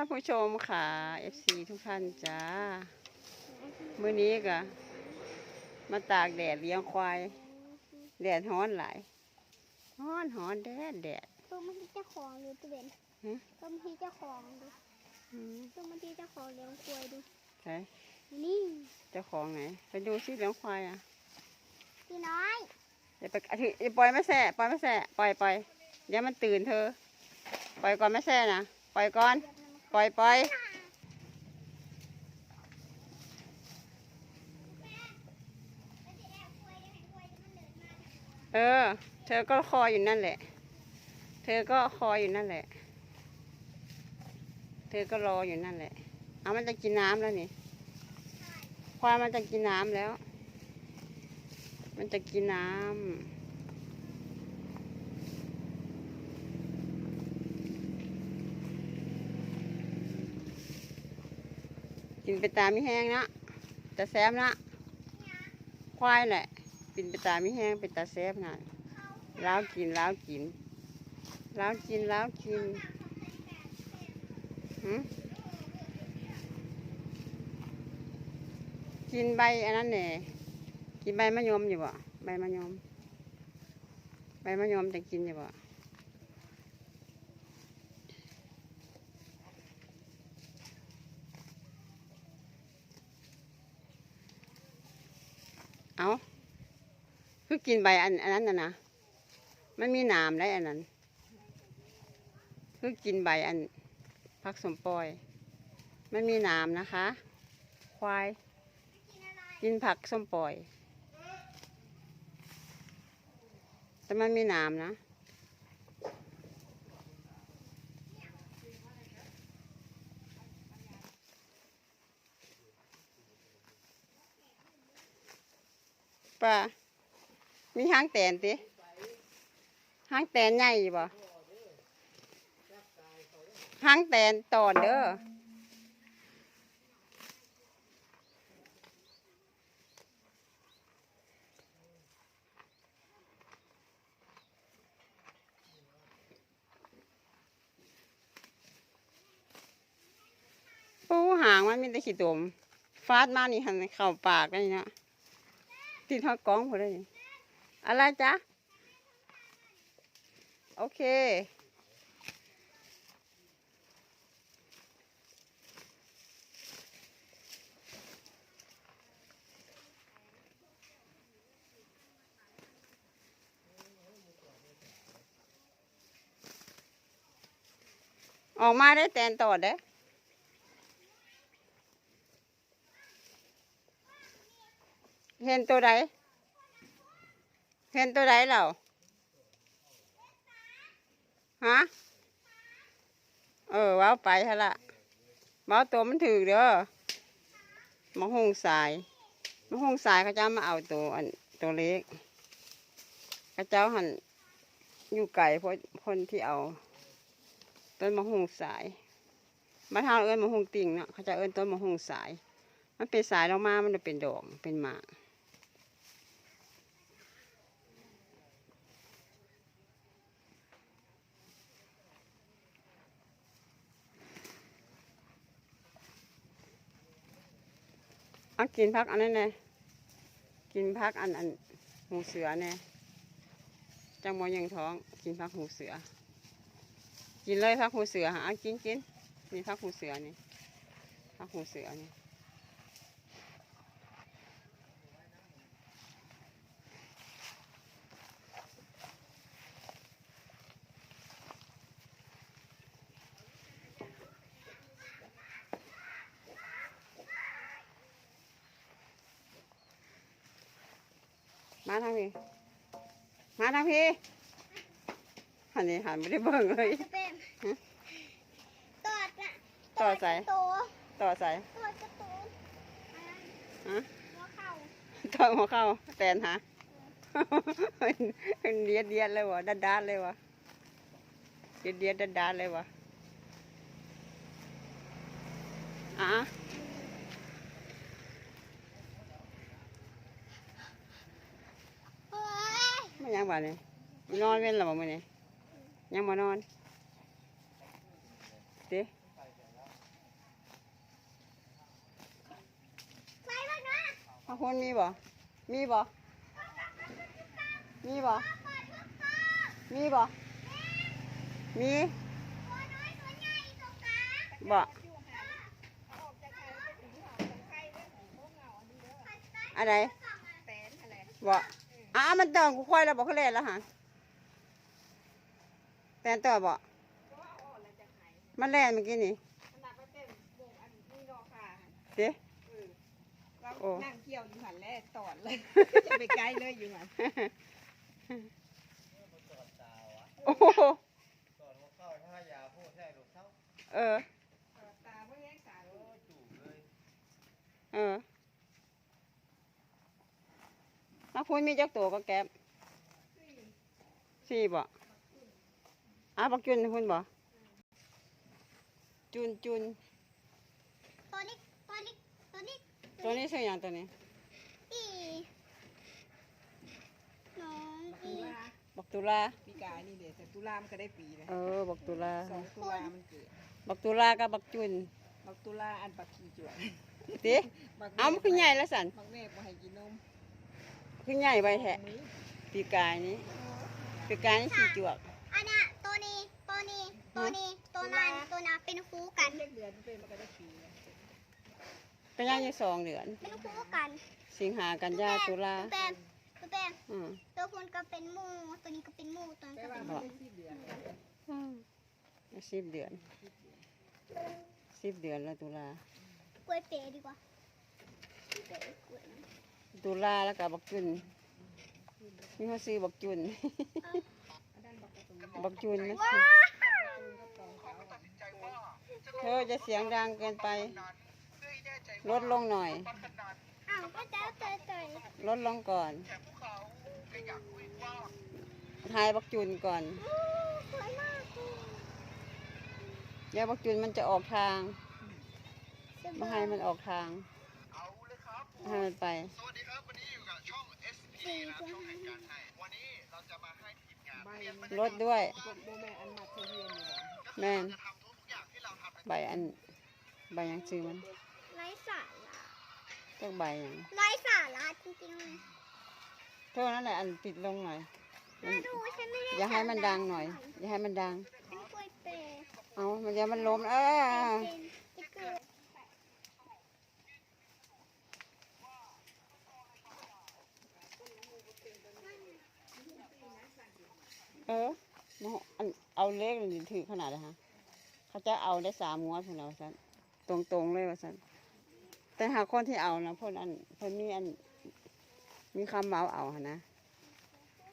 านผู้ชมค่ะ FC ทุกท่านจ้ามื้อนี้ก็มาตากแดดเลี้ยงควาย แดดร้อนหลายร้อนร้อนแดดแดดตัวมันที่เจ้าของดูตัวเบนฮะตัวมันที่เจ้าของดูอืมตัวมันที่เจ้าของเลี้ยงควายดูใช่นี่เจ้าของไหนไปดูซิเลี้ยงควายอะพี่น้อยอย่าไปอะถืออย่าปล่อยไม่แส่ปล่อยไม่แส่ปล่อยปล่อยเดี๋ยวมันตื่นเธอ ปล่อยก่อนไม่แส่นะปล่อยก่อน ปล่อยปล่อยเออ เธอก็คอยอยู่นั่นแหละ เธอก็คอยอยู่นั่นแหละ เธอก็รออยู่นั่นแหละ เอามันจะกินน้ำแล้วนี่ ควายมันจะกินน้ำแล้ว มันจะกินน้ำ กินไปตามมีแห้งนะแต่แซมนะควายแหละกินไปตามมีแห้งเป็นตาแซบนะล้าวกินล้าวกินล้าวกินล้าวกินหืมกินใบอันนั้นเนี่ยกินใบมะยมอยู่บ่ใบมะยมใบมะยมจะกินอยู่บ่ เอาคือกินใบอันอันนั้นนะนะมันมีหนามได้อันนั้นคือกินใบอันผักสมปอย มันมีหนามนะคะ ควาย กินผักส้มปล่อย แต่มันมีหนามนะ ป่ามีห้างแตนติห้างแตนใหญ่อยู่บ่หางแตนตอนเด้อปูหางมันมีแต่ขี้ตมฟาดมานี่หันเข้าปากได้เนาะ ติดทอดกล้องพอได้นี่อะไรจ๊ะ โอเค ออกมาได้แตนตอดเด้อ เห็นตัวใดเห็นตัวใดเหราฮะเออว้าวไปฮะละว้าวตัวมันถือเด้อมะฮงสายมะฮงสายเขาเจ้ามาเอาตัวอันตัวเล็กเขาเจ้าหันอยู่ไก่เพราะคนที่เอา ต้นมะฮงสายมาทางเอิญมะฮงติ่งเนาะเขาจะเอิญต้นมะฮงสาย มันเป็นสายลงมามันจะเป็นดอกเป็นหมาก เอากินพักอันนั้นเลยกินพักอันอันหูเสือเนี่ยจังมอยังท้อง กินพักหูเสือ กินเลยพักหูเสือหากินกินนี่พักหูเสือนี่พักหูเสือนี่ มาทางนี้มาทางพี่อันนี้หันไม่ได้เบิ่งเลยจะเป็นตอดนะต่อสาย ตัวต่อสายตัวจะตัวอะไรฮะหัวเข่าต่อหัวเข้าแตนหา เดียดเดียดเลยวะดัดดัดเลยวะเดียดเดียดดัดดัดเลยวะอะ บาดนี้นอนเว้นหรือเล่ามื่อนี้ยังมานอนเด้ข้างคนมีบ่ มีบ่ มีบ่ มีบ่ มีบ่อะไรบ่ อะมันต้องกูค่อยแล้วบ่เขาเล่นแล้วฮะแตนต่อบ่มันแล่นเมื่อกี้นี่ขนาดไปเต้นวงอันนี้นอกค่ะเด้เราโอ้นั่งเกี่ยวอยู่หันแรกตอดเลย จะไปไกลเลยอยู่หันโอ้โหตอนหัวเข้าถ้ายาพูดแท้ลูกเท่าเออตอดตาเมื่อแย่งตาโอ้ จูบเลยเออนักพูนมีจักตัวก็แก๊บสี่บ่อะบักจุนพูนบ่จุนจุนตัวนี้ตัวนี้ตัวนี้ตัวนี้ชื่ออย่างตัวนี้อีน้องอีตุลาบักตุลาปีกายนี่เดี๋ยวแต่ตุลามันก็ได้ปีเลยเออบักตุลาสองตุลามันเกิดบักตุลากับบักจุนบักตุลาอันปักขี้จวดติบักเอามันคือใหญ่แล้วสันบักแม่บ่ให้กินนม คือใหญ่ไปแท้มื้อปีกายนี้ปีกายนี้สี่จวก อันน่ะตัวนี้ตัวนี้ตัวนี้ตัวนั้นตัวนั้นเป็นคู่กักันนเล็กเดือนมันเป็นมันก็ได้ปีเลยก็ย่างอยู่สองเดือน เป็นคู่กัน สิงหากันยาตุลาแปมตัวแปมอืมตัวคุณก็เป็นหมูตัวนี้ก็เป็นหมูตัวนั้นแต่ก็ว่าเป็นหมันมูเป็นสิบเดือนอืมสิบเดือนสิบเดือนแล้วตุลากล้วยเป๋ดีกว่าเป๋กล้วยนะ ตุลาแล้วก็บักจุนมีเขาซื้อบักจุนอันนั้นบักกระตุ้นบักจุนนะว้าก็ตองเขาเธอจะเสียงดังเกินไป ลดลงหน่อยอ้าวก็เจ้าเตยเตยลดลงก่อน ถ่ายบักจุนก่อนโอ้สวยมากเลยเดี๋ยวบักจุนมันจะออกทางสบไม่ยให้มันออกทาง ให้มันไป สวัสดีครับ วันนี้อยู่กับช่อง SP สี่นะตัวช่องแห่นั้งนการให้ วันนี้เราจะมาให้ทีมงานใบเรียนมันลดด้วยพวกโบแม่อันมัดเทียนอยู่บ่แม่นจะทำทุกอย่างที่เราทำ ใบอัน ใบหยังซื้อมันไร้สาระเจ้าใบหยังไร้สาระจริงๆเลยเท่านั้นแหละอันปิดลงหน่อยมันมาดูฉันไม่ได้อย่าให้มันดังหน่อย อย่าให้มันดัง เป็นกล้วยเป๋เอามันเดี๋ยวมันล้มเออ เป็นติ๊กเกอ ออมะฮอันเอาเล็กนี่ถือขนาดเลยฮะเขาจะเอาได้สามงวดพุ่นเอาสันตรงตรงๆเลยว่าสันแต่หากคนที่เอานะเพ่นอันเพ่นมีอัน มีคำเมาเอาหนนะ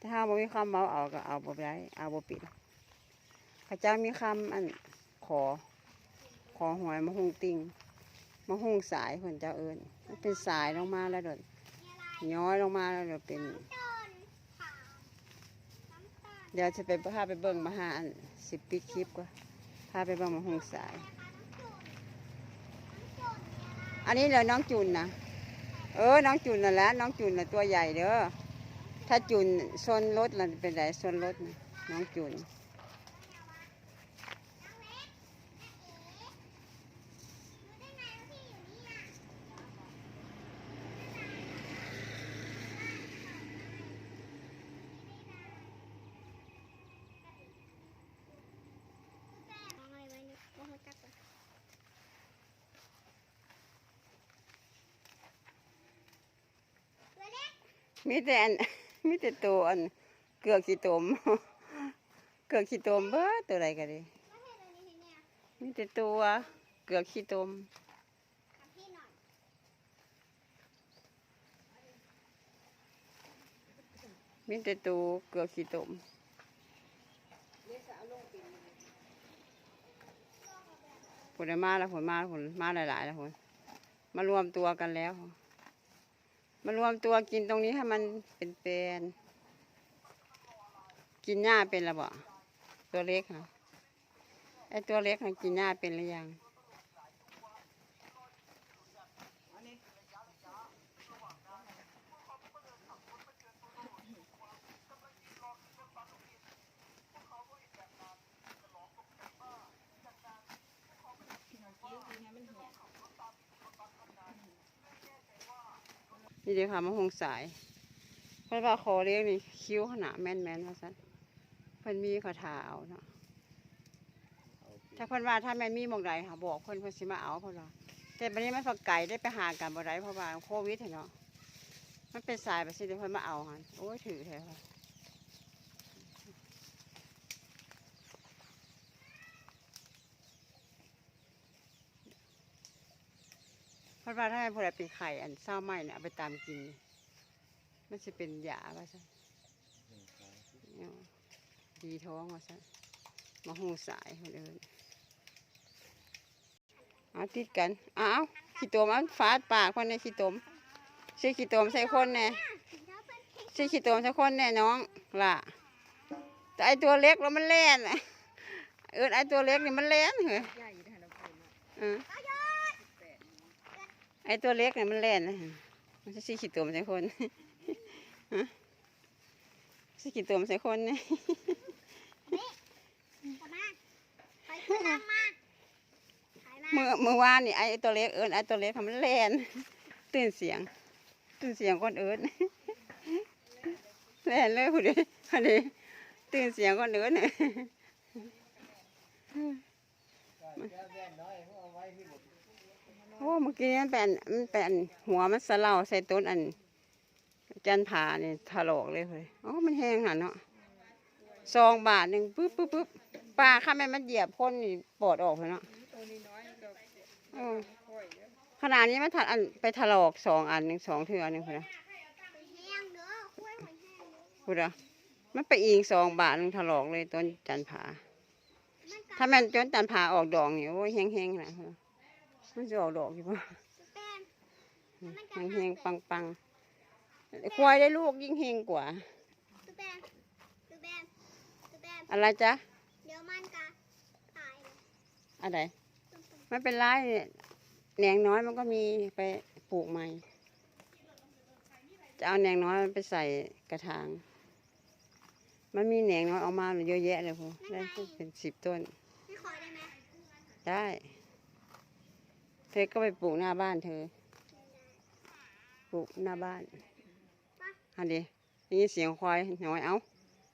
ถ้าหาบ่มีคำเมาเอาก็เอาบ่ได้เอาบ่ปิดเขาเจ้ามีคำอันขอ ขอหวยมะฮุงติงมะฮุงสายเพิ่นเจ้าเอิญมันเป็นสายลงมาแล้วเดดย้อยลงมาแล้วเดี๋ยวเป็น ต้นขาวน้ำตาล เดี๋ยวจะไปพาไปเบิ่งมาหาอันสิปีคลิปก็พาไปเบิ่งมาหงสาย อันนี้เลยน้องจุนนะเออ น้องจุนน่ะแหละน้องจุนน่ะตัวใหญ่เด้อถ้าจุนซนรถล่ะเป็นไรซนรถน,น้องจุน เอาไงไว้นี่บ่ฮู้จักว่ะตัวเล็ก มีแต่อันมีแต่ตัวอันเกือกขี้ตมเกือกขี้ตมเบ้อตัวอะไรกันดิมีแต่ตัวเกือกขี้ตมกับพี่หน่อยมีแต่ตัวเกือกขี้ตมผลมาแล้วผลมาแล้วผลมาหลายๆแล้วผลมารวมตัวกันแล้ว มารวมตัวกินตรงนี้ให้มันเป็นเป็นกินหญ้าเป็นและบ่ตัวเล็กค่ะไอตัวเล็กมันกินหญ้าเป็นหรือยัง นี่เดี๋ยวค่ะมะฮงสายเพื่อนว่าขอเลี้ยงนี่คิ้วขนาดแม่นแม่นว่าสันเพื่อนมีขาถาเอาเนาะถ้าเพื่อนว่าถ้าแม่นมีมองใดค่ะบอกเพื่อนเพิ่นสิมาเอาเพื่อนว่าแต่บันนี้มันฝักไก่ได้ไปหากันบ่ได้เพราะว่าโควิดเนาะมันเป็นสายไปสิเดี๋ยวเพื่อนมาเอาหันโอ้ยถือแท้ค่ะ เพิ่นว่าถ้าผู้ใดเป็นไข่อันเศร้าไหม้เนี่ยเอาไปตามกินมันจะเป็นยาว่าซะเนี่ยดีท้องว่าซะมาหูสายคนอื่นเอาติดกันเอาเอาขี้ตมเอาฟาดปากคนในขี้ตมใช่ขี้ตมใส่คนแน่ใช่ขี้ตมใส่คนแน่น้องล่ะแต่ไอตัวเล็กแล้วมันแล่นน่ะเออไอตัวเล็กนี่มันแล่นเหรอใหญ่อยู่ทางเราคนน่ะเออ ไอตัวเล็กเนี่ยมันแล่นนะมันจะซี่ขี้ตมใส่คนฮะซี่ขี้ตมใส่คนเนี่ยกลับมาถอยขึ้นหลังมาถอยมาเมื่อเมื่อวานนี่ไอตัวเล็กเอิญไอตัวเล็กทำมันแล่นตื่นเสียง ตื่นเสียงคนเอิญแล่นเลยผู้เดีผู้เดีตื่นเสียงคนเอิญเนี่ยโอ้เมื่อกี้มันเป็นมันเป็นหัวมันสะเลาใส่ต้นอัน จันผาเนี่ยถลอกเลยเลยอ๋อมันแห้งหันเนาะซองบาทหนึ่งปึ๊บปึ๊บปึ๊บปลาข้าแม่มันเหยียบพ่นนี่ปอดออกเลยเนาะอขนาดนี้มันถัดอันไปถลอกสองอันหนึ่งสองเทือหนึ่งพุ่นนะหอยแห้งเด้อคุ้ยหอยแห้งเด้อพุ่นนะมันไปอิงสองบาทหนึงถลอกเลยต้นจันผาถ้ามันจนจันผาออกดอกนี่ยโอ้ยแห้งๆนะพุ่นน่ะ มันจะออกดอกอยู่ป่ะแป้งแห้งๆปังๆควายได้ลูกยิ่งเฮงกว่าตุ๊แบมตุ๊แบมตุ๊แบมอะไรจ๊ะเดี๋ยวมันก็ตายเลยอะไรตุ๊บตุ๊บไม่เป็นไรเนี่ยแหนงน้อยมันก็มีไปปลูกใหม่จะเอาแหนงน้อยมันไปใส่กระถาง มันมีแหนงน้อยออกมาเยอะแยะเลยพอได้เป็นสิบต้นไม่ขอได้ไหมได้ เธอก็ไปปลูกหน้าบ้านเธอ ปลูกหน้าบ้านอันดีนี่เสียงควายน้อยเอา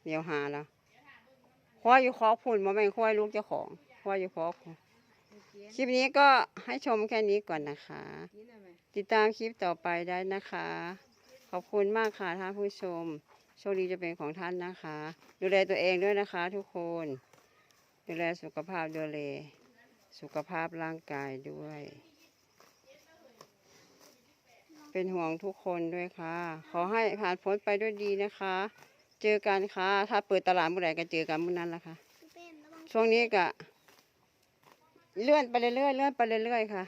เดี๋ยวหาแล้วควายอยู่คอกพุ่นมาเป็นควายลูกเจ้าของควายอยู่คอกพุ่นคลิปนี้ก็ให้ชมแค่นี้ก่อนนะคะ ติดตามคลิปต่อไปได้นะคะ ขอบคุณมากค่ะท่านผู้ชม โชคดีจะเป็นของท่านนะคะ ดูแลตัวเองด้วยนะคะ ทุกคน ดูแลสุขภาพดูแลสุขภาพร่างกายด้วย เป็นห่วงทุกคนด้วยค่ะ ขอให้ผ่านพ้นไปด้วยดีนะคะ เจอกันค่ะ ถ้าเปิดตลาดเมื่อไหร่ก็เจอกันเมื่อนั้นละค่ะ ช่วงนี้ก็เลื่อนไปเรื่อยๆเลื่อนไปเรื่อยๆค่ะ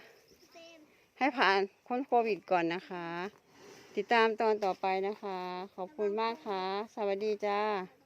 ให้ผ่านพ้นโควิดก่อนนะคะ ติดตามตอนต่อไปนะคะ ขอบคุณมากค่ะ สวัสดีจ้า